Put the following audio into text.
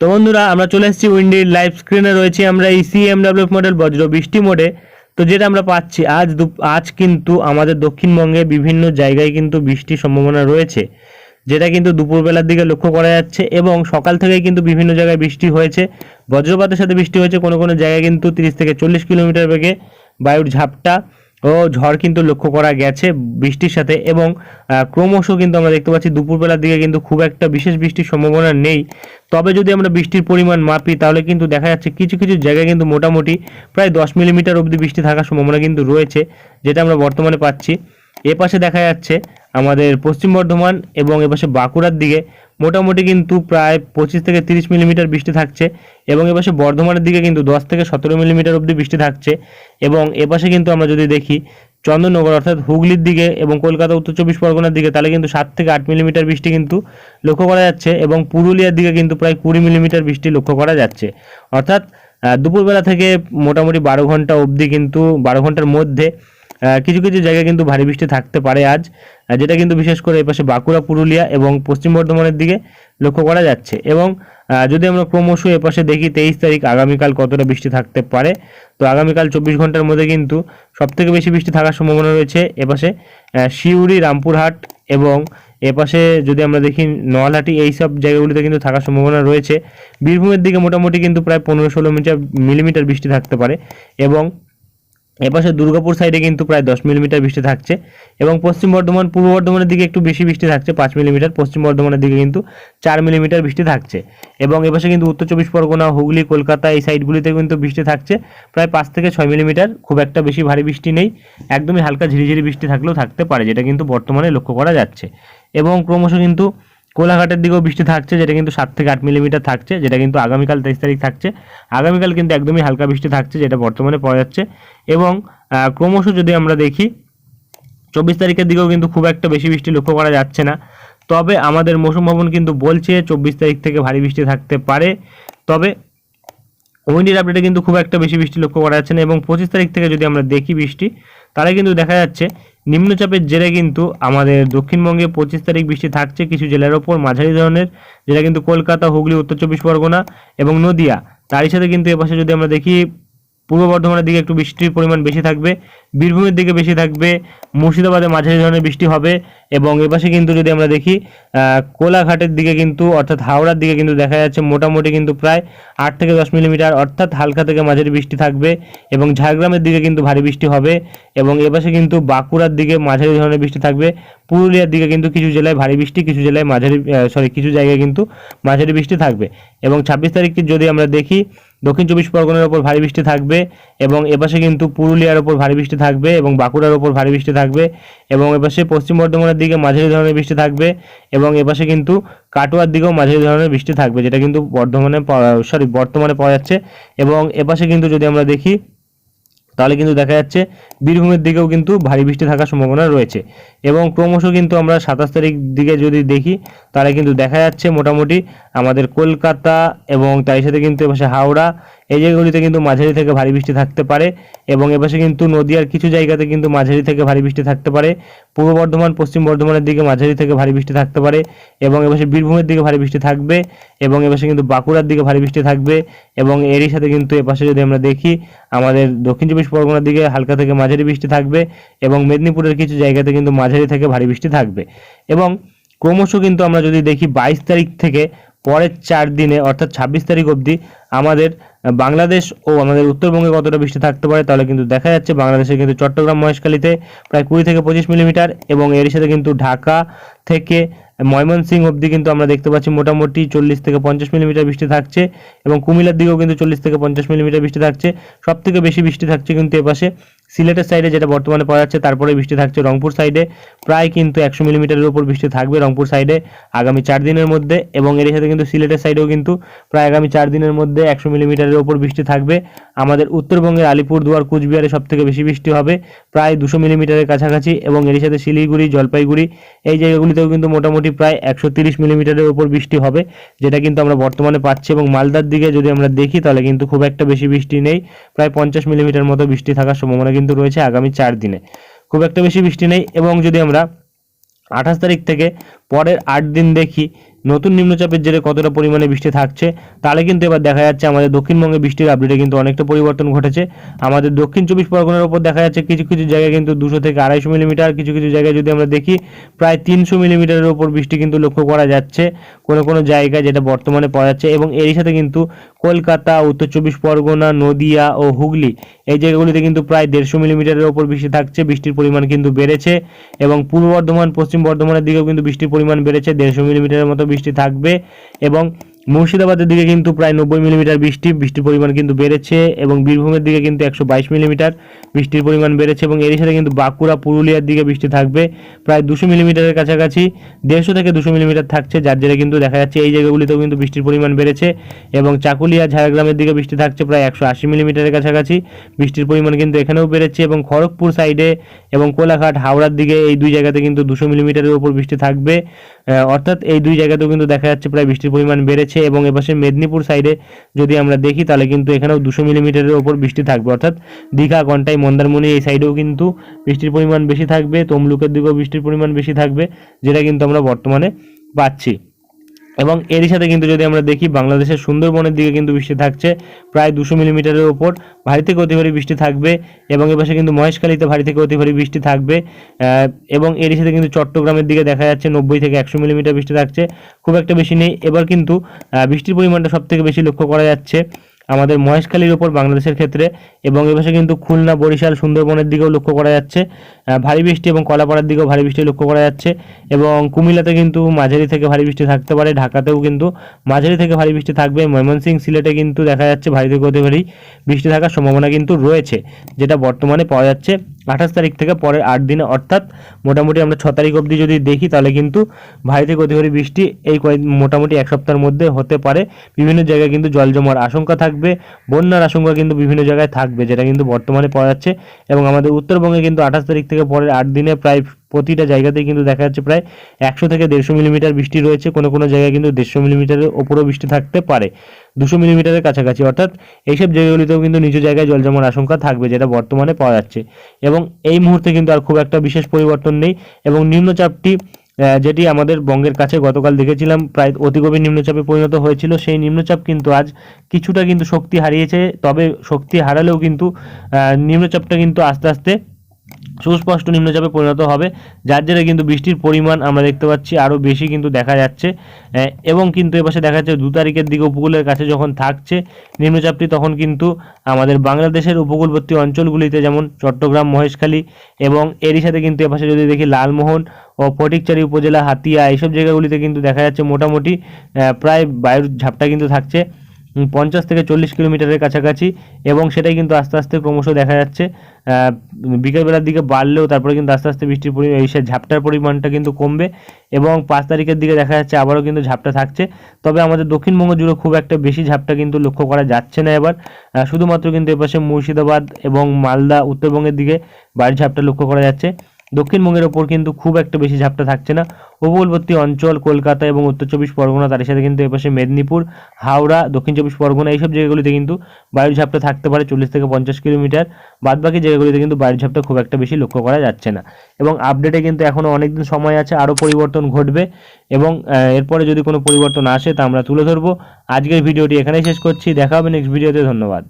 তো বন্ধুরা, আমরা চলে এসেছি উইন্ডির লাইভ স্ক্রিনে রয়েছি আমরা এই সিএমডাব্লিউ মডেল বজ্র বৃষ্টি মোডে তো যেটা আমরা পাচ্ছি আজ আজ কিন্তু আমাদের দক্ষিণবঙ্গে বিভিন্ন জায়গায় কিন্তু বৃষ্টির সম্ভাবনা রয়েছে, যেটা কিন্তু দুপুরবেলার দিকে লক্ষ্য করা যাচ্ছে এবং সকাল থেকেই কিন্তু বিভিন্ন জায়গায় বৃষ্টি হয়েছে। বজ্রপাতের সাথে বৃষ্টি হয়েছে কোনো কোনো জায়গায় কিন্তু তিরিশ থেকে চল্লিশ কিলোমিটার বেগে। বায়ুর ঝাপটা ও ঝড় কিন্তু লক্ষ্য করা গেছে বৃষ্টির সাথে এবং ক্রমশ কিন্তু আমরা দেখতে পাচ্ছি দুপুরবেলার দিকে কিন্তু খুব একটা বিশেষ বৃষ্টির সম্ভাবনা নেই। তবে যদি আমরা বৃষ্টির পরিমাণ মাপি, তাহলে কিন্তু দেখা যাচ্ছে কিছু কিছু জায়গায় কিন্তু মোটামুটি প্রায় দশ মিলিমিটার অবধি বৃষ্টি থাকার সম্ভাবনা কিন্তু রয়েছে, যেটা আমরা বর্তমানে পাচ্ছি। এ পাশে দেখা যাচ্ছে আমাদের পশ্চিম বর্ধমান এবং এপাশে বাঁকুড়ার দিকে মোটামুটি কিন্তু প্রায় পঁচিশ থেকে তিরিশ মিলিমিটার বৃষ্টি থাকছে এবং এপাশে বর্ধমানের দিকে কিন্তু দশ থেকে সতেরো মিলিমিটার অবধি বৃষ্টি থাকছে এবং এপাশে কিন্তু আমরা যদি দেখি চন্দননগর অর্থাৎ হুগলির দিকে এবং কলকাতা উত্তর চব্বিশ পরগনার দিকে, তাহলে কিন্তু সাত থেকে আট মিলিমিটার বৃষ্টি কিন্তু লক্ষ্য করা যাচ্ছে এবং পুরুলিয়ার দিকে কিন্তু প্রায় কুড়ি মিলিমিটার বৃষ্টি লক্ষ্য করা যাচ্ছে। অর্থাৎ দুপুরবেলা থেকে মোটামুটি বারো ঘণ্টা অবধি কিন্তু, বারো ঘণ্টার মধ্যে কিছু কিছু জায়গায় কিন্তু ভারী বৃষ্টি থাকতে পারে আজ যেটা কিন্তু বিশেষ করে এপাশে বাঁকুড়া, পুরুলিয়া এবং পশ্চিম বর্ধমানের দিকে লক্ষ্য করা যাচ্ছে। এবং যদি আমরা ক্রমশ এপাশে দেখি তেইশ তারিখ আগামীকাল কতটা বৃষ্টি থাকতে পারে, তো আগামীকাল চব্বিশ ঘণ্টার মধ্যে কিন্তু সব থেকে বেশি বৃষ্টি থাকার সম্ভাবনা রয়েছে এপাশে সিউড়ি রামপুরহাট এবং এপাশে যদি আমরা দেখি নোয়ালহাটি এই সব জায়গাগুলিতে কিন্তু থাকার সম্ভাবনা রয়েছে। বীরভূমের দিকে মোটামুটি কিন্তু প্রায় পনেরো ষোলো মিটার মিলিমিটার বৃষ্টি থাকতে পারে এবং এপাশে দুর্গাপুর সাইডে কিন্তু প্রায় দশ মিলিমিটার বৃষ্টি থাকছে এবং পশ্চিম বর্ধমান, পূর্ব বর্ধমানের দিকে একটু বেশি বৃষ্টি থাকছে, পাঁচ মিলিমিটার পশ্চিম বর্ধমানের দিকে কিন্তু চার মিলিমিটার বৃষ্টি থাকছে এবং এপাশে কিন্তু উত্তর চব্বিশ পরগনা, হুগলি, কলকাতা এই সাইডগুলিতে কিন্তু বৃষ্টি থাকছে। প্রায় পাঁচ থেকে ছয় মিলিমিটার খুব একটা বেশি ভারী বৃষ্টি নেই, একদমই হালকা ঝিরিঝিরি বৃষ্টি থাকলেও থাকতে পারে, যেটা কিন্তু বর্তমানে লক্ষ্য করা যাচ্ছে। এবং ক্রমশ কিন্তু কোলাঘাটের দিকেও বৃষ্টি থাকছে, যেটা কিন্তু সাত থেকে আট মিলিমিটার থাকছে, যেটা কিন্তু আগামীকাল তেইশ তারিখ থাকছে। আগামীকাল কিন্তু একদমই হালকা বৃষ্টি থাকছে, যেটা বর্তমানে পাওয়া যাচ্ছে। এবং ক্রমশ যদি আমরা দেখি, চব্বিশ তারিখের দিকেও কিন্তু খুব একটা বেশি বৃষ্টি লক্ষ্য করা যাচ্ছে না। তবে আমাদের মৌসুম ভবন কিন্তু বলছে, চব্বিশ তারিখ থেকে ভারী বৃষ্টি থাকতে পারে। তবে উইন্ডির আপডেটে কিন্তু খুব একটা বেশি বৃষ্টি লক্ষ্য করা যাচ্ছে না। এবং পঁচিশ তারিখ থেকে যদি আমরা দেখি বৃষ্টি, তাহলে কিন্তু দেখা যাচ্ছে নিম্নচাপের জেরে কিন্তু আমাদের দক্ষিণবঙ্গে পঁচিশ তারিখ বৃষ্টি থাকছে কিছু জেলার ওপর, মাঝারি ধরনের, যেটা কিন্তু কলকাতা, হুগলি, উত্তর চব্বিশ পরগনা এবং নদিয়া। তারই সাথে কিন্তু এপাশে যদি আমরা দেখি পূর্ব বর্ধমানের দিকে একটু বৃষ্টির পরিমাণ বেশি থাকবে, বীরভূমের দিকে বেশি থাকবে, মুর্শিদাবাদে মাঝারি ধরনের বৃষ্টি হবে এবং এপাশে কিন্তু যদি আমরা দেখি কোলাঘাটের দিকে কিন্তু, অর্থাৎ হাওড়ার দিকে কিন্তু দেখা যাচ্ছে মোটামুটি কিন্তু প্রায় আট থেকে দশ মিলিমিটার, অর্থাৎ হালকা থেকে মাঝারি বৃষ্টি থাকবে এবং ঝাড়গ্রামের দিকে কিন্তু ভারী বৃষ্টি হবে এবং এপাশে কিন্তু বাঁকুড়ার দিকে মাঝারি ধরনের বৃষ্টি থাকবে, পুরুলিয়ার দিকে কিন্তু কিছু জেলায় ভারী বৃষ্টি, কিছু জেলায় মাঝারি সরি কিছু জায়গায় কিন্তু মাঝারি বৃষ্টি থাকবে এবং ছাব্বিশ তারিখ যদি আমরা দেখি দক্ষিণ চব্বিশ পরগনার ওপর ভারী বৃষ্টি থাকবে এবং এপাশে কিন্তু পুরুলিয়ার ওপর ভারী বৃষ্টি থাকবে এবং বাঁকুড়ার ওপর ভারী বৃষ্টি থাকবে এবং এপাশে পশ্চিম বর্ধমানের দিকে মাঝারি ধরনের বৃষ্টি থাকবে এবং এপাশে কিন্তু কাটোয়ার দিকেও মাঝারি ধরনের বৃষ্টি থাকবে, যেটা কিন্তু বর্ধমানে সরি বর্তমানে পাওয়া যাচ্ছে এবং এপাশে কিন্তু যদি আমরা দেখি তাহলে কিন্তু দেখা যাচ্ছে বীরভূমের দিকেও কিন্তু ভারী বৃষ্টি থাকার সম্ভাবনা রয়েছে। এবং ক্রমশ কিন্তু আমরা সাতাশ তারিখ দিকে যদি দেখি, তাহলে কিন্তু দেখা যাচ্ছে মোটামুটি আমাদের কলকাতা এবং তার সাথে কিন্তু হাওড়া এই জায়গাগুলিতে কিন্তু মাঝারি থেকে ভারী বৃষ্টি থাকতে পারে এবং এপাশে কিন্তু নদীয়ার কিছু জায়গাতে কিন্তু মাঝারি থেকে ভারী বৃষ্টি থাকতে পারে। পূর্ব বর্ধমান, পশ্চিম বর্ধমানের দিকে মাঝারি থেকে ভারী বৃষ্টি থাকতে পারে এবং এপাশে বীরভূমের দিকে ভারী বৃষ্টি থাকবে এবং এপাশে কিন্তু বাঁকুড়ার দিকে ভারী বৃষ্টি থাকবে এবং এরই সাথে কিন্তু এপাশে যদি আমরা দেখি, আমাদের দক্ষিণ চব্বিশ পরগনার দিকে হালকা থেকে মাঝারি বৃষ্টি থাকবে এবং মেদিনীপুরের কিছু জায়গাতে কিন্তু মাঝারি থেকে ভারী বৃষ্টি থাকবে। এবং ক্রমশ কিন্তু আমরা যদি দেখি বাইশ তারিখ থেকে পরের চার দিনে, অর্থাৎ ছাব্বিশ তারিখ অবধি আমাদের বাংলাদেশ ও আমাদের উত্তরবঙ্গে কতটা বৃষ্টি থাকতে পারে তাহলে কিন্তু দেখা যাচ্ছে বাংলাদেশে কিন্তু চট্টগ্রাম মহেশখালীতে প্রায় কুড়ি থেকে পঁচিশ মিলিমিটার এবং এর সাথে কিন্তু ঢাকা থেকে ময়মনসিং অবধি কিন্তু আমরা দেখতে পাচ্ছি মোটামুটি চল্লিশ থেকে পঞ্চাশ মিলিমিটার বৃষ্টি থাকছে এবং কুমিল্লার দিকেও কিন্তু চল্লিশ থেকে পঞ্চাশ মিলিমিটার বৃষ্টি থাকছে। সব থেকে বেশি বৃষ্টি থাকছে কিন্তু এপাশে সিলেটের সাইডে যেটা বর্তমানে পাওয়া যাচ্ছে, তারপরে বৃষ্টি থাকছে রংপুর সাইডে প্রায় কিন্তু একশো মিলিমিটারের উপর বৃষ্টি থাকবে রংপুর সাইডে আগামী চার দিনের মধ্যে এবং এর সাথে কিন্তু সিলেটের সাইডেও কিন্তু প্রায় আগামী চার দিনের মধ্যে একশো মিলিমিটারের উপর বৃষ্টি থাকবে। আমাদের উত্তরবঙ্গের আলিপুরদুয়ার, কুচবিহারে সব থেকে বেশি বৃষ্টি হবে, প্রায় দুশো মিলিমিটারের কাছাকাছি এবং এর সাথে শিলিগুড়ি, জলপাইগুড়ি এই জায়গাগুলিতেও কিন্তু মোটামুটি প্রায় একশো তিরিশ মিলিমিটারের উপর বৃষ্টি হবে, যেটা কিন্তু আমরা বর্তমানে পাচ্ছি এবং মালদার দিকে যদি আমরা দেখি তাহলে কিন্তু খুব একটা বেশি বৃষ্টি নেই, প্রায় পঞ্চাশ মিলিমিটার মতো বৃষ্টি থাকার সম্ভাবনা কিন্তু রয়েছে আগামী চার দিনে। খুব একটা বেশি বৃষ্টি নেই এবং যদি আমরা আঠাশ তারিখ থেকে পরের আট দিন দেখি নতুন নিম্নচাপের জেরে কতটা পরিমাণে বৃষ্টি থাকছে, তাহলে কিন্তু এবার দেখা যাচ্ছে আমাদের দক্ষিণবঙ্গে বৃষ্টির আপডেটে কিন্তু অনেকটা পরিবর্তন ঘটেছে। আমাদের দক্ষিণ চব্বিশ পরগনার উপর দেখা যাচ্ছে কিছু কিছু জায়গায় কিন্তু দুশো থেকে আড়াইশো মিলিমিটার কিছু কিছু জায়গায় যদি আমরা দেখি প্রায় তিনশো মিলিমিটারের উপর বৃষ্টি কিন্তু লক্ষ্য করা যাচ্ছে কোনো কোনো জায়গায় যেটা বর্তমানে পাওয়া যাচ্ছে এবং এরই সাথে কিন্তু কলকাতা, উত্তর চব্বিশ পরগনা, নদিয়া ও হুগলি এই জায়গাগুলিতে কিন্তু প্রায় দেড়শো মিলিমিটারের ওপর বৃষ্টি থাকছে। বৃষ্টির পরিমাণ কিন্তু বেড়েছে এবং পূর্ব বর্ধমান, পশ্চিম বর্ধমানের দিকেও কিন্তু বৃষ্টির পরিমাণ বেড়েছে। দেড়শো মিলিমিটারের মতো বৃষ্টি থাকবে এবং মুর্শিদাবাদের দিকে কিন্তু প্রায় নব্বই মিলিমিটার বৃষ্টি, বৃষ্টির পরিমাণ কিন্তু বেড়েছে এবং বীরভূমের দিকে কিন্তু একশো বাইশ মিলিমিটার বৃষ্টির পরিমাণ বেড়েছে এবং এর সাথে কিন্তু বাঁকুড়া, পুরুলিয়ার দিকে বৃষ্টি থাকবে প্রায় দুশো মিলিমিটারের কাছাকাছি, দেড়শো থেকে দুশো মিলিমিটার থাকছে, যার জেরে কিন্তু দেখা যাচ্ছে এই জায়গাগুলিতেও কিন্তু বৃষ্টির পরিমাণ বেড়েছে এবং চাকুলিয়া, ঝাড়গ্রামের দিকে বৃষ্টি থাকছে প্রায় একশো আশি মিলিমিটারের কাছাকাছি, বৃষ্টির পরিমাণ কিন্তু এখানেও বেড়েছে এবং খড়গপুর সাইডে এবং কোলাঘাট, হাওড়ার দিকে এই দুই জায়গাতে কিন্তু দুশো মিলিমিটারের উপর বৃষ্টি থাকবে। অর্থাৎ এই দুই জায়গাতেও কিন্তু দেখা যাচ্ছে প্রায় বৃষ্টির পরিমাণ বেড়েছে এবং এপাশে মেদিনীপুর সাইডে যদি আমরা দেখি, তাহলে কিন্তু এখানেও দুশো মিলিমিটারের ওপর বৃষ্টি থাকবে। অর্থাৎ দীঘা, কন্টাই, মন্দারমণি এই সাইডেও কিন্তু বৃষ্টির পরিমাণ বেশি থাকবে, তমলুকের দিকেও বৃষ্টির পরিমাণ বেশি থাকবে, যেটা কিন্তু আমরা বর্তমানে পাচ্ছি। এবং এরই সাথে কিন্তু যদি আমরা দেখি, বাংলাদেশের সুন্দরবনের দিকে কিন্তু বৃষ্টি থাকছে, প্রায় দুশো মিলিমিটারের ওপর ভারী থেকে অতি ভারী বৃষ্টি থাকবে এবং এপাশে কিন্তু মহেশখালীতে ভারী থেকে অতি ভারী বৃষ্টি থাকবে। এবং এরই সাথে কিন্তু চট্টগ্রামের দিকে দেখা যাচ্ছে নব্বই থেকে একশো মিলিমিটার বৃষ্টি থাকছে। খুব একটা বেশি নেই। এবার কিন্তু বৃষ্টির পরিমাণটা সব থেকে বেশি লক্ষ্য করা যাচ্ছে। আমাদের মহেশখালীর ওপর বাংলাদেশের ক্ষেত্রে এবং এবার কিন্তু খুলনা, বরিশাল, সুন্দরবনের দিকেও লক্ষ্য করা যাচ্ছে। ভারী বৃষ্টি এবং কলাপাড়ার দিকেও ভারী বৃষ্টি লক্ষ্য করা যাচ্ছে এবং কুমিল্লাতে কিন্তু মাঝারি থেকে ভারী বৃষ্টি থাকতে পারে। ঢাকাতেও কিন্তু মাঝারি থেকে ভারী বৃষ্টি থাকবে। ময়মনসিংহ সিলেটে কিন্তু দেখা যাচ্ছে ভারী থেকে অতি ভারী বৃষ্টি থাকার সম্ভাবনা কিন্তু রয়েছে, যেটা বর্তমানে পাওয়া যাচ্ছে। আঠাশ তারিখ থেকে পরের আট দিনে, অর্থাৎ মোটামুটি আমরা ছ তারিখ অবধি যদি দেখি, তাহলে কিন্তু ভারী থেকে অতি বৃষ্টি এই কয়েক, মোটামুটি এক সপ্তাহের মধ্যে হতে পারে। বিভিন্ন জায়গায় কিন্তু জল জমার আশঙ্কা থাকবে, বন্যার আশঙ্কা কিন্তু বিভিন্ন জায়গায় থাকবে, যেটা কিন্তু বর্তমানে পাওয়া যাচ্ছে এবং আমাদের উত্তরবঙ্গে কিন্তু আঠাশ তারিখ থেকে পরের আট দিনে প্রায় প্রতিটা জায়গাতেই কিন্তু দেখা যাচ্ছে প্রায় একশো থেকে দেড়শো মিলিমিটার বৃষ্টি রয়েছে। কোনো কোনো জায়গায় কিন্তু দেড়শো মিলিমিটারের ওপরও বৃষ্টি থাকতে পারে। দুশো মিলিমিটারের কাছাকাছি। অর্থাৎ এইসব জায়গাগুলিতেও কিন্তু নিচু জায়গায় জল জমার আশঙ্কা থাকবে যেটা বর্তমানে পাওয়া যাচ্ছে। এবং এই মুহূর্তে কিন্তু আর খুব একটা বিশেষ পরিবর্তন নেই এবং নিম্নচাপটি যেটি আমাদের বঙ্গের কাছে গতকাল দেখেছিলাম, প্রায় অতি গভীর নিম্নচাপে পরিণত হয়েছিল। সেই নিম্নচাপ কিন্তু আজ কিছুটা কিন্তু শক্তি হারিয়েছে। তবে শক্তি হারালেও কিন্তু নিম্নচাপটা কিন্তু আস্তে আস্তে সুস্পষ্ট নিম্নচাপে পরিণত হবে, যার জেরে কিন্তু বৃষ্টির পরিমাণ আমরা দেখতে পাচ্ছি আরও বেশি কিন্তু দেখা যাচ্ছে। এবং কিন্তু এপাশে দেখা যাচ্ছে দু তারিখের দিকে উপকূলের কাছে যখন থাকছে নিম্নচাপটি, তখন কিন্তু আমাদের বাংলাদেশের উপকূলবর্তী অঞ্চলগুলিতে যেমন চট্টগ্রাম, মহেশখালী এবং এরই সাথে কিন্তু এপাশে যদি দেখি লালমোহন ও ফটিকচারি উপজেলা, হাতিয়া, এইসব জায়গাগুলিতে কিন্তু দেখা যাচ্ছে মোটামুটি প্রায় বায়ুর ঝাপটা কিন্তু থাকছে। পঞ্চাশ থেকে চল্লিশ কিলোমিটারের কাছাকাছি এবং সেটাই কিন্তু আস্তে আস্তে ক্রমশ দেখা যাচ্ছে। বিকেলবেলার দিকে বাড়লেও তারপরে কিন্তু আস্তে আস্তে বৃষ্টির পরিমাণ এই সে ঝাপটার পরিমাণটা কিন্তু কমবে এবং পাঁচ তারিখের দিকে দেখা যাচ্ছে আবারও কিন্তু ঝাপটা থাকছে। তবে আমাদের দক্ষিণবঙ্গ জুড়ে খুব একটা বেশি ঝাপটা কিন্তু লক্ষ্য করা যাচ্ছে না এবার। শুধুমাত্র কিন্তু এপাশে মুর্শিদাবাদ এবং মালদা উত্তরবঙ্গের দিকে বাড়ির ঝাপটা লক্ষ্য করা যাচ্ছে। দক্ষিণবঙ্গের ওপর কিন্তু খুব একটা বেশি ঝাপটা থাকছে না। উপকূলবর্তী অঞ্চল, কলকাতা এবং উত্তর চব্বিশ পরগনা, তার সাথে কিন্তু এপাশে মেদিনীপুর, হাওড়া, দক্ষিণ চব্বিশ পরগনা, এইসব জায়গাগুলিতে কিন্তু বায়ুর ঝাপটা থাকতে পারে চল্লিশ থেকে পঞ্চাশ কিলোমিটার। বাদবাকি জায়গাগুলিতে কিন্তু বায়ুর ঝাপটা খুব একটা বেশি লক্ষ্য করা যাচ্ছে না। এবং আপডেটে কিন্তু এখনও অনেকদিন সময় আছে, আরও পরিবর্তন ঘটবে এবং এরপরে যদি কোনো পরিবর্তন আসে তা আমরা তুলে ধরবো। আজকের ভিডিওটি এখানেই শেষ করছি। দেখা হবে নেক্সট ভিডিওতে ধন্যবাদ।